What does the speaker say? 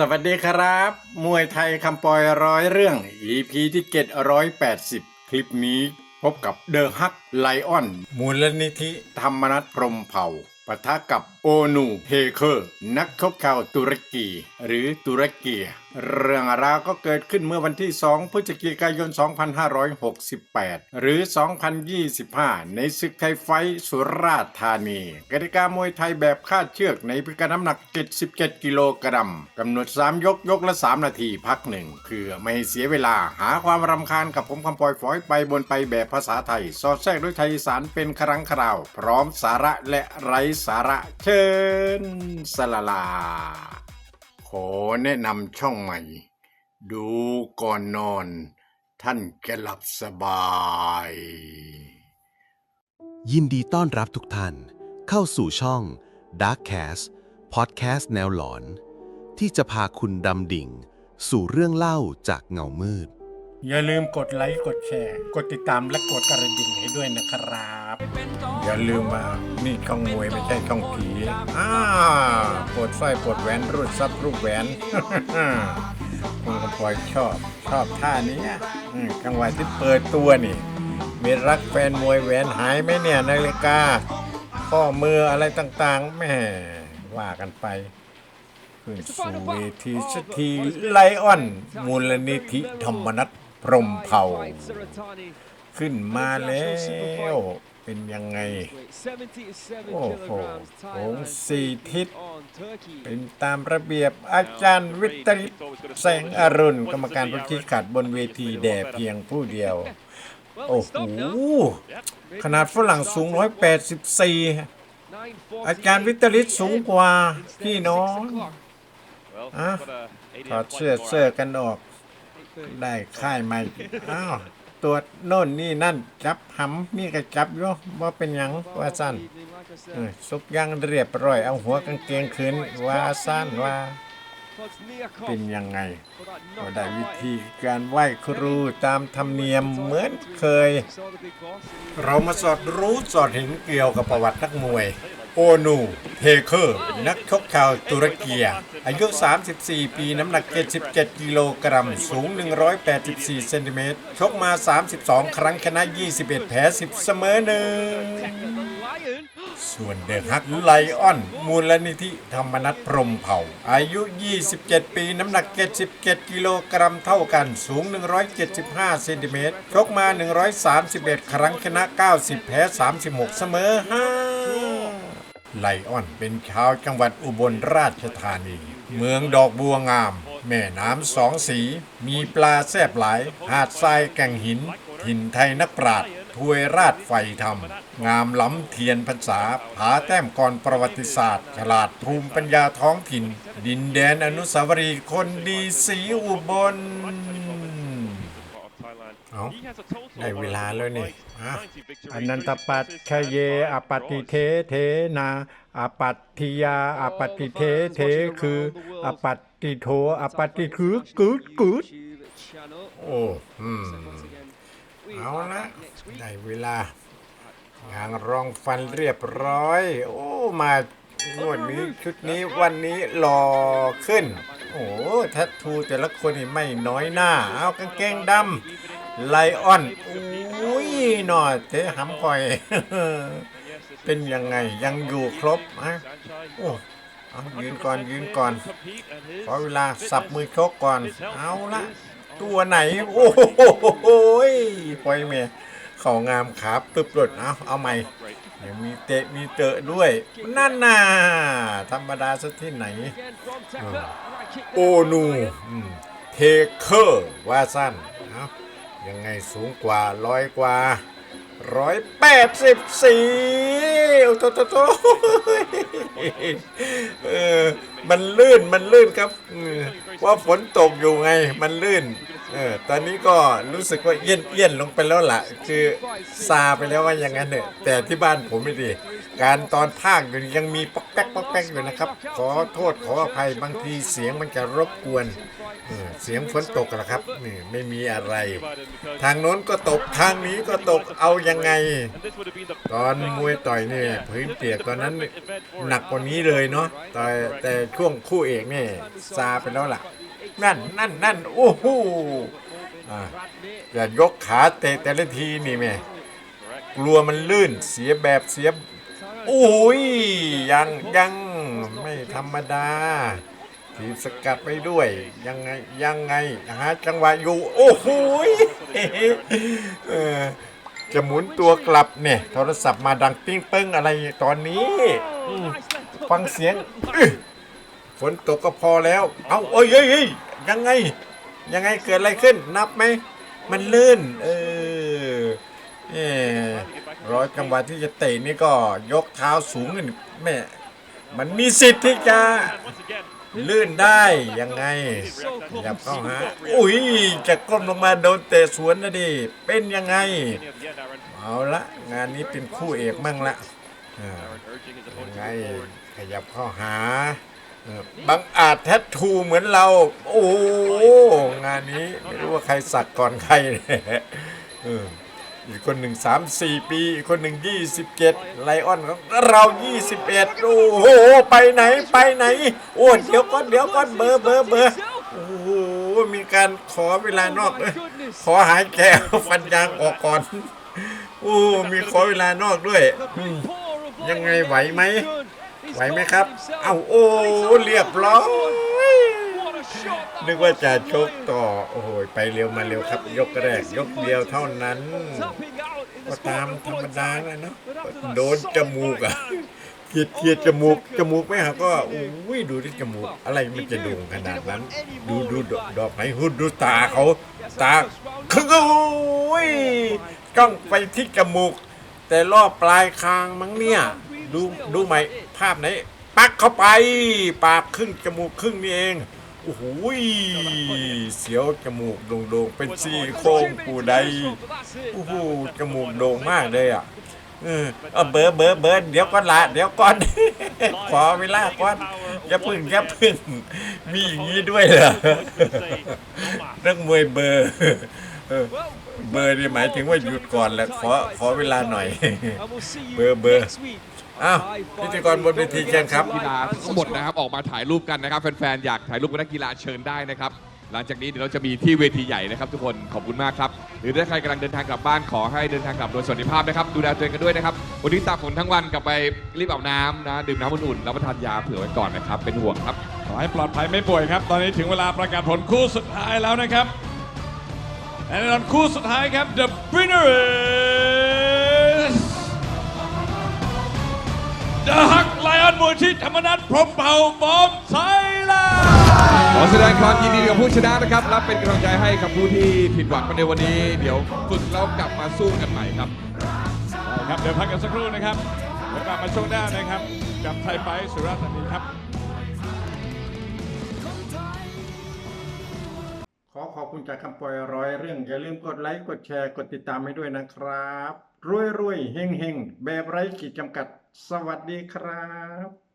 สวัสดีครับ มวยไทยคำปอยร้อยเรื่อง EP ที่เกตร้อยแปดสิบคลิปนี้พบกับเดอะฮักไลออน มูลนิธิธรรมนัฐพรหมเผ่า ปะทะกับโอนูเฮเคอร์ นักชกชาวตุรกี หรือตุรกีเรื่องราวก็เกิดขึ้นเมื่อวันที่ 2 พฤศจิกายน 2568 หรือ 2025 ในศึกไทยไฟสุราษฎร์ธานีกติกามวยไทยแบบคาดเชือกในพิกัดน้ำหนัก 77 กิโลกรัมกำหนด 3 ยกยกละ 3 นาทีพักหนึ่งเพื่อไม่ให้เสียเวลาหาความรำคาญกับผมคำปอยฝอยไปบนไปแบบภาษาไทย สอดแทรกด้วยไทยสารเป็นครั้งคราว พร้อมสาระและไร้สาระเชิญสลาลา ขอแนะนำช่องใหม่ ดูก่อนนอน ท่านจะหลับสบาย ยินดีต้อนรับทุกท่าน เข้าสู่ช่อง Darkcast Podcast แนวหลอน ที่จะพาคุณดำดิ่ง สู่เรื่องเล่าจากเงามืด อย่าลืมกดไลค์กดแชร์ กดติดตามและกดกระดิ่งให้ด้วยนะครับ อย่าลืมมานี่ช่องมวยไม่ใช่ช่องผีอ่าปวดสร้อยปวดแหวนรูดซับรูปแหวนคุณกำพลอยชอบชอบท่านี้อืมจังหวะที่เปิดตัวนี่มีรักแฟนมวยแหวนหายไหมเนี่ยนาฬิกาข้อมืออะไรต่างๆแหม่ว่ากันไปขึ้นสู่เวทีสักทีไลออน มูลนิธิธรรมนัฐ พรหมเผ่า ขึ้นมาแล้ว เป็นยังไง โอ้โหโงสี่ทิศ เป็นตามระเบียบอาจารย์วิตริตแสงอรุณ กรรมการผู้ชี้ขาดบนเวทีแด่เพียงผู้เดียว โอ้โห ขนาดฝรั่งสูง 184 อาจารย์วิตริตสูงกว่า พี่น้องอะถอดเสื้อเสื้อกันออก ได้ค่ายใหม่อ้าวตรวจโน่นนี่นั่นจับหำนี่ก็จับอยู่ว่าเป็นหยังว่าสั้นเออสุกยังเรียบร้อยเอาหัวกางเกงขึ้นว่าสั้นว่า เป็นยังไงก็ได้วิธีการไหว้ครูตามธรรมเนียมเหมือนเคย เรามาสอดรู้สอดเห็นเกี่ยวกับประวัตินักมวย โอนูเทเคอร์นักชกชาวตุรกีอายุ 34 ปี น้ำหนัก 77 กิโลกรัม สูง 184 เซนติเมตร ชกมา 32 ครั้งชนะ 21 แพ้ 10 เสมอหนึ่ง ส่วนเดอะฮักไลออน มูลนิธิธรรมนัฐพรหมเผ่า อายุ 27 ปี น้ำหนัก 77 กิโลกรัมเท่ากัน สูง 175 เซนติเมตร ชกมา 131 ครั้งชนะ 90 แพ้ 36 เสมอ5 ไลออนเป็นชาวจังหวัดอุบลราชธานี เมืองดอกบัวงาม แม่น้ำสองสี มีปลาแซบหลาย หาดทรายแก่งหินถิ่นไทยนักปราชญ์ถวยราชไฟธรรม งามล้ำเทียนพรรษา ผาแต้มก่อนประวัติศาสตร์ ฉลาดภูมิปัญญาท้องถิ่น ดินแดนอนุสาวรีย์คนดีสีอุบล เอาได้เวลาแล้วนี่อะอนันตปัจชเยอปฏิเทเทนาอปัตติยาอปฏิเทเทคืออปัตติโทอปฏิคือกึดกึดโอ้อืมเอาละได้เวลางานรองฟันเรียบร้อย โอ้มางวดนี้ชุดนี้วันนี้หล่อขึ้น โอ้แทัตทูแต่ละคนนี่ไม่น้อยหน้า เอากางเกงดำ ไลออนอุ้ยหน่อยเจ๊หำคอย เป็นยังไงยังอยู่ครบอะโอ้เอายืนก่อนยืนก่อน ขอเวลาสับมือชกก่อน เอาละตัวไหน โอ้โหยปล่อยเมียเขางามขาปึ๊บปลดเอาเอาใหม่เดี๋ยวมีเตะมีเตะด้วย นั่นน่ะธรรมดาซะที่ไหน โอนูเทเคอร์ว่าสั้นเอา ยังไงสูงกว่าร้อยกว่าร้อยแปดสิบสี่โตโตโตเออมันลื่นมันลื่นครับว่าฝนตกอยู่ไงมันลื่นเออตอนนี้ก็รู้สึกว่าเอี้ยนเอี้ยนลงไปแล้วล่ะ คือซาไปแล้วว่าอย่างนั้นเนี่ยแต่ที่บ้านผมไม่ดีการตอนภาคอยู่ยังมีป๊อกแป๊กป๊อกแป๊กอยู่นะครับ ขอโทษขออภัยบางทีเสียงมันจะรบกวน เสียงฝนตกแล้วครับนี่ไม่มีอะไร ทางโน้นก็ตกทางนี้ก็ตกเอายังไง ตอนมวยต่อยนี่พื้นเปียกตอนนั้นหนักกว่านี้เลยเนาะแต่แต่ช่วงคู่เอกนี่ซาไปแล้วล่ะ นั่นนั่นนั่นโอ้โหอ่าอย่ายกขาเตะแต่ละทีนี่แม่กลัวมันลื่นเสียแบบเสียโอ้ยยังยังไม่ธรรมดา ทีมสกัดไปด้วย ยังไงยังไงหาจังหวะอยู่ โอ้โหยเออจะหมุนตัวกลับเนี่ยโทรศัพท์มาดังปิ้งเป้งอะไรตอนนี้อืมฟังเสียงอื้อฝนตกก็พอแล้ว เอาโอ้ยเฮ้ยเฮ้ยยังไง ยังไงเกิดอะไรขึ้น นับไหม มันลื่น เออเออร้อยจังหวะที่จะเตะนี่ก็ยกเท้าสูงนี่แม่มันมีสิทธิ์ที่จะ ลื่นได้ยังไงขยับเข้าหาอุ้ยจะก้มลงมาโดนเตะสวนนะดิเป็นยังไง เอาละงานนี้เป็นคู่เอกมั่งละอ่ายังไงขยับเข้าหาบังอาจแทททูเหมือนเรา โอ้งานนี้ไม่รู้ว่าใครสักก่อนใครเนี่ย อีกคนหนึ่งสามสี่ปี อีกคนหนึ่งยี่สิบเจ็ดไลออนของเรายี่สิบเอ็ดโอ้โห ไปไหนไปไหน โอ้เดี๋ยวก่อนเดี๋ยวก่อนเบอร์เบอร์เบอร์โอ้โห มีการขอเวลานอก ขอหายแก้วฟันยางออกก่อน โอ้มีขอเวลานอกด้วย ยังไงไหวไหมไหวไหมครับ เอ้าโอ้เรียบร้อย นึกว่าจะชกต่อ โอ้โห ไปเร็วมาเร็วครับ ยกแรก ยกเดียวเท่านั้น ก็ตามธรรมดาเลยเนาะ โดนจมูกอะเกียดเกียดจมูก จมูกไม่หักก็อุ้ยดูที่จมูก อะไรมันจะด่งขนาดนั้น ดูดูดอกดอกไม้หุ่นดูตาเขาตาคือโอ้ยจ้องไปที่จมูก แต่รอบปลายคางมั้งเนี่ย ดูดูไหมภาพไหน ปักเข้าไป ปากครึ่งจมูกครึ่งนี่เอง โอ้โหเสียวจมูกโด่งๆเป็นซี่โครงปูใดโอ้โหจมูกโด่งมากเลยอะเออเบอร์เบอร์เบอร์เดี๋ยวก่อนละเดี๋ยวก่อน ขอเวลาก่อนอย่าพึ่งอย่าพึ่ง มีอย่างนี้ด้วยเหรอเรื่องมวยเบอร์เออเบอร์นี่หมายถึงว่าหยุดก่อนแหละขอขอเวลาหน่อย เบอร์เบอร์ อ้าวพิธีกรบนเวทีเชิญครับ กีฬาทั้งหมดนะครับออกมาถ่ายรูปกันนะครับ แฟนๆ อยากถ่ายรูปกับนักกีฬาเชิญได้นะครับ หลังจากนี้เดี๋ยวเราจะมีที่เวทีใหญ่นะครับ ทุกคนขอบคุณมากครับ หรือถ้าใครกำลังเดินทางกลับบ้านขอให้เดินทางกลับโดยสวัสดิภาพนะครับ ดูแลตัวเองกันด้วยนะครับ วันนี้ตากฝนทั้งวันกลับไปรีบอาบน้ำนะ ดื่มน้ำอุ่นๆรับประทานยาเผื่อไว้ก่อนนะครับ เป็นห่วงครับ ขอให้ปลอดภัยไม่ป่วยครับ ตอนนี้ถึงเวลาประกาศผลคู่สุดท้ายแล้วนะครับและแน่นอนคู่สุดท้ายครับ the winner is the Hak Lion มวยที่ธรรมนัฐพรหมเผ่าบอมไทยแลนด์ขอแสดงความยินดีกับผู้ชนะนะครับและเป็นกำลังใจให้กับผู้ที่ผิดหวังมาในวันนี้ เดี๋ยวฝึกแล้วกลับมาสู้กันใหม่ครับได้ครับเดี๋ยวพักกันสักครู่นะครับเดี๋ยวกลับมาช่วงหน้านะครับ กับไทยไฟท์สุราษฎร์ธานีครับ ขอขอบคุณจากคำปล่อยร้อยเรื่อง อย่าลืมกดไลค์ กดแชร์ กดติดตามให้ด้วยนะครับ รวยรวยๆเฮงเฮงๆแบบไร้ขีดจำกัด สวัสดีครับ